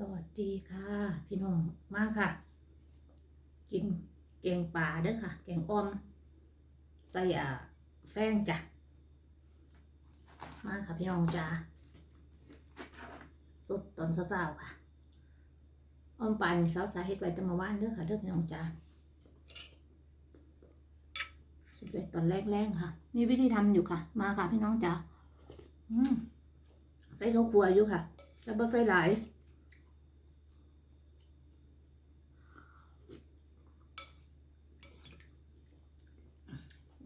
สวัสดีค่ะ พี่น้องมาค่ะ กินแกงป่าเด้อค่ะ แกงอ่อมใส่อ่าแฟงจ้ะมาค่ะพี่น้องจ้าสดตอนเช้าๆค่ะอ้อมปลานี่สาวสาเฮ็ดไว้ตั้งมาว่านเด้อค่ะเด้อพี่น้องจ้าเฮ็ดไว้ตอนแรกๆค่ะ มีวิธีทำอยู่ค่ะ มาค่ะพี่น้องจ้าใส่ข้าวคั่วอยู่ค่ะแต่บ่ใส่หลาย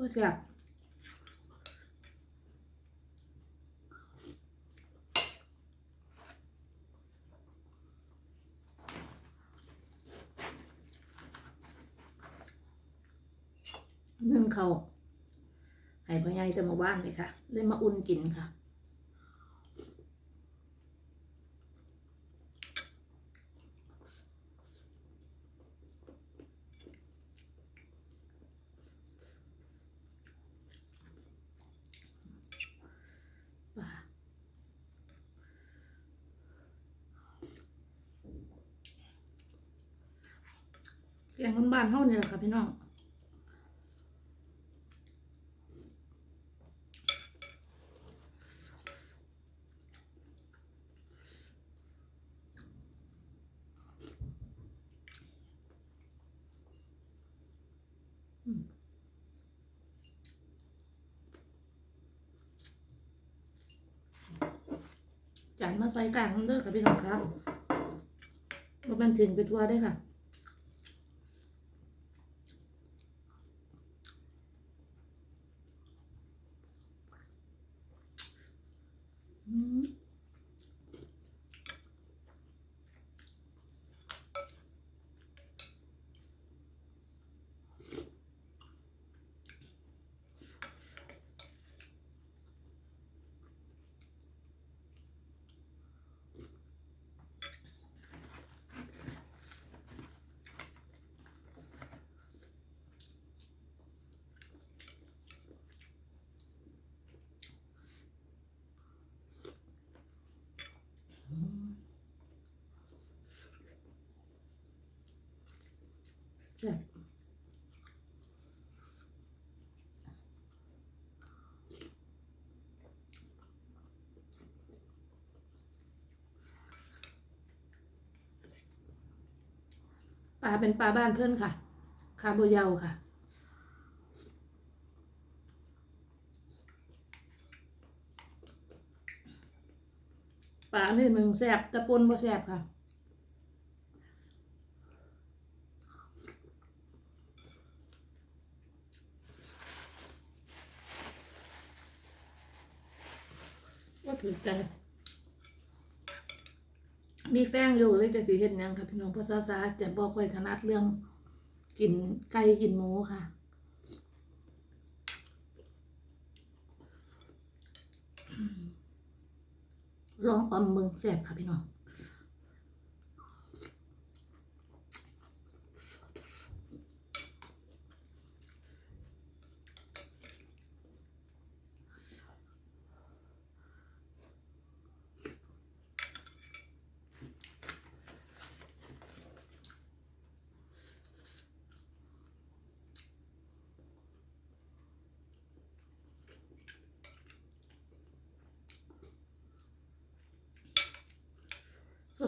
บ่แซ่บนึ่งเขาวให้พ่อใหญ่จะมาบ้านเลยค่ะ เลยมาอุ่นกินค่ะ ป่า แกงบ้านๆเท่านี้แหละค่ะพี่น้องจานมาใส่กลางมันเด้อค่ะพี่น้องครับว่ามันถึงไปทั่วได้ค่ะ อืมแซ่บ ปลาเป็นปลาบ้านเพื่อนค่ะ คาโบยาวค่ะปลานี่มึงแซบตะปนบ่แซบค่ะ ถือใจ มีแฟงอยู่เลยจะสีเห็นยังค่ะพี่น้องเพราะซาซาจะบอกค่อยถนัดเรื่องกินไก่กินหมูค่ะลองออมเมืองแสบค่ะพี่น้อง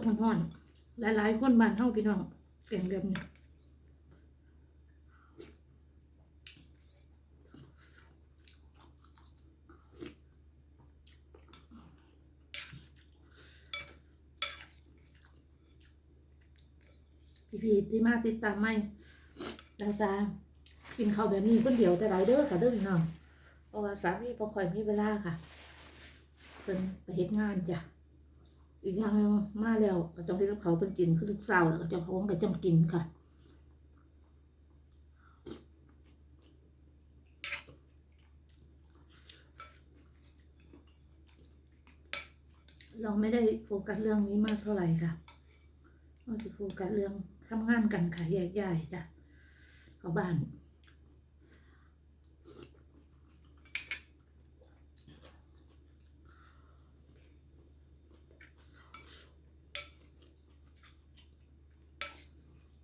สดร้อนๆหลายๆคนบ้านเฮาพี่น้องแกงแบบนี้พี่ๆที่มาติดตามไม่ดาซากินข้าวแบบนี้คนเดียวแต่หลายเด้อค่ะเด้อพี่น้องเพราะว่าสามีบ่ค่อยมีเวลาค่ะเพิ่นไปเฮ็ดงานจ้ะ อีกอย่างหนึงมาแล้วก็ต้องให้กับเขาเป็นกินคือทุกเช้าแล้วก็เจะของก็จำกินค่ะเราไม่ได้โฟกัสเรื่องนี้มากเท่าไหร่ค่ะเราจะโฟกัสเรื่องทำงานกันค่ะแยกย้ายจ้ะเขาบ้าน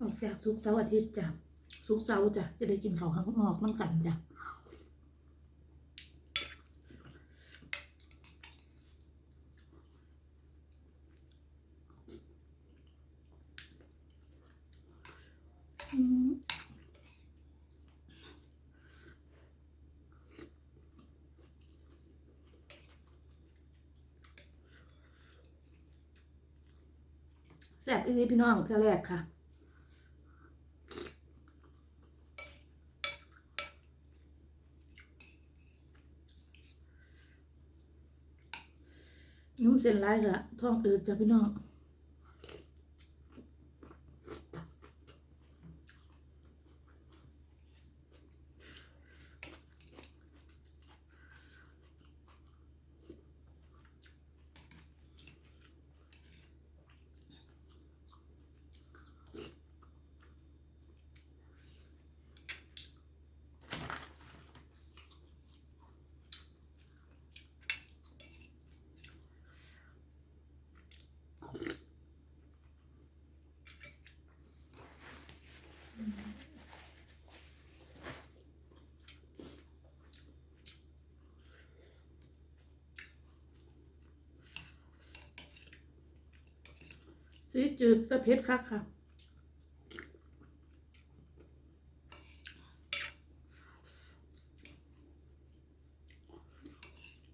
ออกจากสุกเสาร์อาทิตย์จ้ะสุกเสาร์จ้ะจะได้กินข้าข้างนอกน้ำกันจ้ะแซ่บอีพี่น้องเท่าแรกค่ะ เส้นไรกะท้องอืดจ้ะพี่น้อง สีจืดแต่เผ็ดคักค่ะ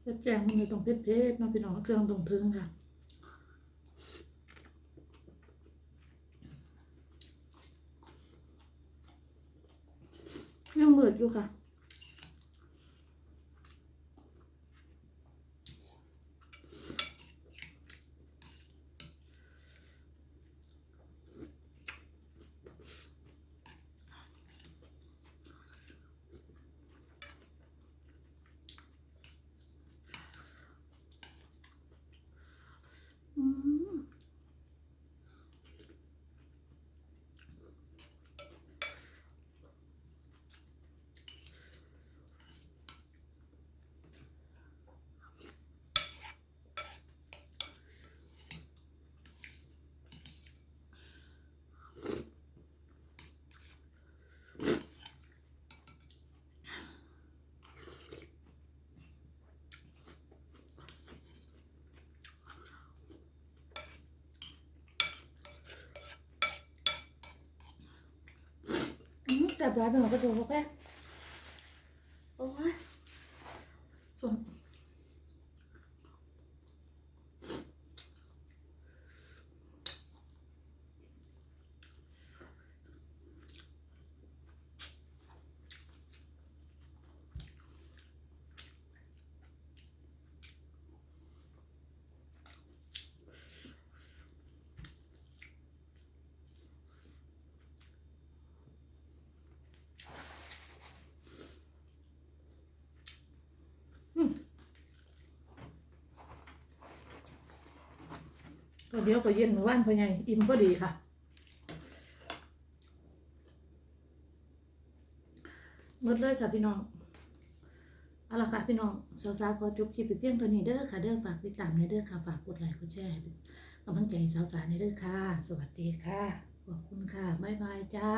แต่แกงมันไม่ต้องเผ็ดเผ็ดๆเนาพี่น้องเครื่องตรงถึงค่ะยังเบิดอยู่ค่ะ อื จับร้านเป็นขอกระดูกแป๊บโอ้ยส่วน ก็เดี๋ยวก็เย็นหมู่บ้านพ่อใหญ่อิ่มก็ดีค่ะ หมดเลยค่ะพี่น้องเอาละค่ะพี่น้องสาวๆขอจบคลิปไปเพียงเท่านี้เด้อค่ะเด้อฝากติดตามในเด้อค่ะฝากกดไลค์กดแชร์กำลังใจสาวๆในเด้อค่ะ สวัสดีค่ะขอบคุณค่ะบ๊ายบายจ้า